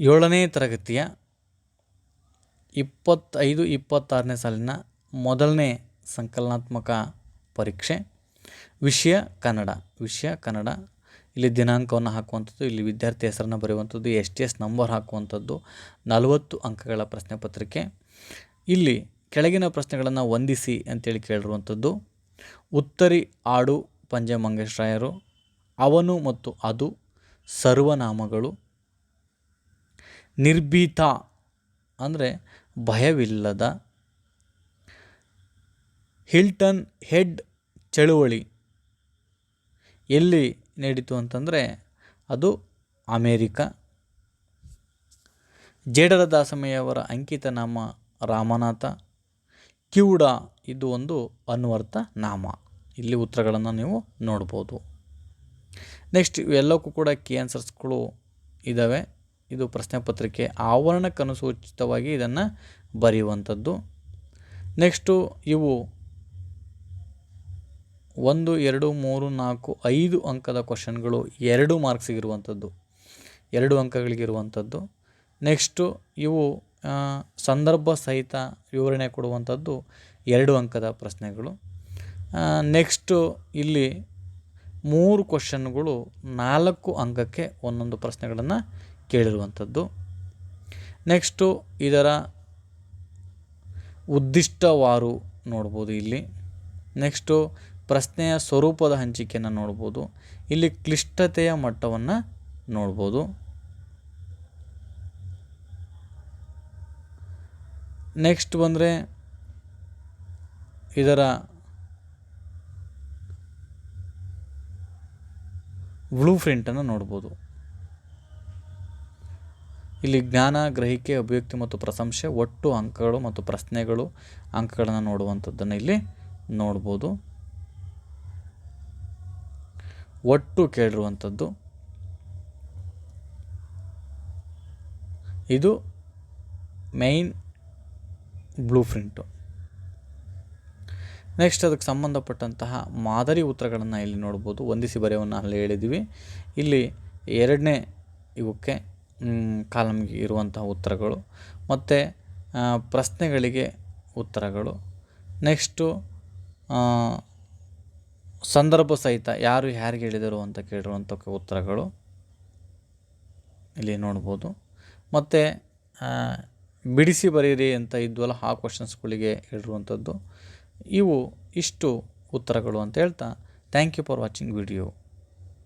ಏಳನೇ ತರಗತಿಯ ಇಪ್ಪತ್ತೈದು, ಇಪ್ಪತ್ತಾರನೇ ಸಾಲಿನ ಮೊದಲನೇ ಸಂಕಲನಾತ್ಮಕ ಪರೀಕ್ಷೆ, ವಿಷಯ ಕನ್ನಡ. ವಿಷಯ ಕನ್ನಡ. ಇಲ್ಲಿ ದಿನಾಂಕವನ್ನು ಹಾಕುವಂಥದ್ದು, ಇಲ್ಲಿ ವಿದ್ಯಾರ್ಥಿ ಹೆಸರನ್ನು ಬರೆಯುವಂಥದ್ದು, ಎಸ್ ಟಿ ಎಸ್ ನಂಬರ್ ಹಾಕುವಂಥದ್ದು, ನಲವತ್ತು ಅಂಕಗಳ ಪ್ರಶ್ನೆ ಪತ್ರಿಕೆ. ಇಲ್ಲಿ ಕೆಳಗಿನ ಪ್ರಶ್ನೆಗಳನ್ನು ವಂದಿಸಿ ಅಂತೇಳಿ ಕೇಳಿರುವಂಥದ್ದು, ಉತ್ತರಿ ಆಡು ಪಂಜೆ ಮಂಗೇಶ್ರಾಯರು, ಅವನು ಮತ್ತು ಅದು ಸರ್ವನಾಮಗಳು ನಿರ್ಭೀತ. ಅಂದರೆ ಭಯವಿಲ್ಲದ. ಹಿಲ್ಟನ್ ಹೆಡ್ ಚಳುವಳಿ. ಎಲ್ಲಿ ನಡೀತು ಅಂತಂದರೆ ಅದು ಅಮೇರಿಕ. ಜೇಡರ ದಾಸಮಯ್ಯವರ ಅಂಕಿತ ನಾಮ ರಾಮನಾಥ. ಕಿವುಡ ಇದು ಒಂದು ಅನ್ವರ್ಥ ನಾಮ. ಇಲ್ಲಿ ಉತ್ತರಗಳನ್ನು ನೀವು ನೋಡ್ಬೋದು. ನೆಕ್ಸ್ಟ್ ಇವೆಲ್ಲಕ್ಕೂ ಕೂಡ ಕೀ ಆನ್ಸರ್ಸ್ಗಳು ಇದ್ದಾವೆ ಇದು ಪ್ರಶ್ನೆ ಪತ್ರಿಕೆ ಆವರಣಕ್ಕನುಸೂಚಿತವಾಗಿ ಇದನ್ನು ಬರೆಯುವಂಥದ್ದು. ನೆಕ್ಸ್ಟು ಇವು ಒಂದು, ಎರಡು, ಮೂರು, ನಾಲ್ಕು, ಐದು ಅಂಕದ ಕ್ವಶನ್ಗಳು ಎರಡು ಮಾರ್ಕ್ಸಿಗಿರುವಂಥದ್ದು ಎರಡು ಅಂಕಗಳಿಗಿರುವಂಥದ್ದು ನೆಕ್ಸ್ಟು ಇವು ಸಂದರ್ಭ ಸಹಿತ ವಿವರಣೆ ಕೊಡುವಂಥದ್ದು ಎರಡು ಅಂಕದ ಪ್ರಶ್ನೆಗಳು. ನೆಕ್ಸ್ಟು ಇಲ್ಲಿ ಮೂರು ಕ್ವಶನ್ಗಳು ನಾಲ್ಕು ಅಂಕಕ್ಕೆ ಒಂದೊಂದು ಪ್ರಶ್ನೆಗಳನ್ನು ಕೇಳಿರುವಂಥದ್ದು. ನೆಕ್ಸ್ಟು ಇದರ ಉದ್ದಿಷ್ಟವಾರು ನೋಡ್ಬೋದು ಇಲ್ಲಿ. ನೆಕ್ಸ್ಟು ಪ್ರಶ್ನೆಯ ಸ್ವರೂಪದ ಹಂಚಿಕೆಯನ್ನು ನೋಡ್ಬೋದು. ಇಲ್ಲಿ ಕ್ಲಿಷ್ಟತೆಯ ಮಟ್ಟವನ್ನು ನೋಡ್ಬೋದು. ನೆಕ್ಸ್ಟ್ ಬಂದರೆ ಇದರ ಬ್ಲೂ ಪ್ರಿಂಟನ್ನು ನೋಡ್ಬೋದು. ಇಲ್ಲಿ ಜ್ಞಾನ, ಗ್ರಹಿಕೆ, ಅಭಿವ್ಯಕ್ತಿ ಮತ್ತು ಪ್ರಶಂಸೆ, ಒಟ್ಟು ಅಂಕಗಳು ಮತ್ತು ಪ್ರಶ್ನೆಗಳು ಅಂಕಗಳನ್ನು ನೋಡುವಂಥದ್ದನ್ನು ಇಲ್ಲಿ ನೋಡ್ಬೋದು. ಒಟ್ಟು ಕೇಳಿರುವಂಥದ್ದು ಇದು ಮೈನ್ ಬ್ಲೂ ಪ್ರಿಂಟು ನೆಕ್ಸ್ಟ್ ಅದಕ್ಕೆ ಸಂಬಂಧಪಟ್ಟಂತಹ ಮಾದರಿ ಉತ್ತರಗಳನ್ನು ಇಲ್ಲಿ ನೋಡ್ಬೋದು. ಹೊಂದಿಸಿ ಬರೆಯವನ್ನು ಅಲ್ಲಿ ಹೇಳಿದ್ವಿ ಇಲ್ಲಿ ಎರಡನೇ ಇವಕ್ಕೆ ಕಾಲಮ್ಗೆ ಇರುವಂತಹ ಉತ್ತರಗಳು ಮತ್ತು ಪ್ರಶ್ನೆಗಳಿಗೆ ಉತ್ತರಗಳು. ನೆಕ್ಸ್ಟು ಸಂದರ್ಭ ಸಹಿತ ಯಾರು ಯಾರಿಗೆ ಹೇಳಿದರು ಅಂತ ಕೇಳಿರುವಂಥ ಉತ್ತರಗಳು ಇಲ್ಲಿ ನೋಡ್ಬೋದು. ಮತ್ತು ಬಿಡಿಸಿ ಬರೀರಿ ಅಂತ ಇದ್ವಲ್ಲ, ಆ ಕ್ವಶನ್ಸ್ಗಳಿಗೆ ಹೇಳಿರುವಂಥದ್ದು ಇವು ಇಷ್ಟು ಉತ್ತರಗಳು ಅಂತ ಹೇಳ್ತಾ thank you for watching video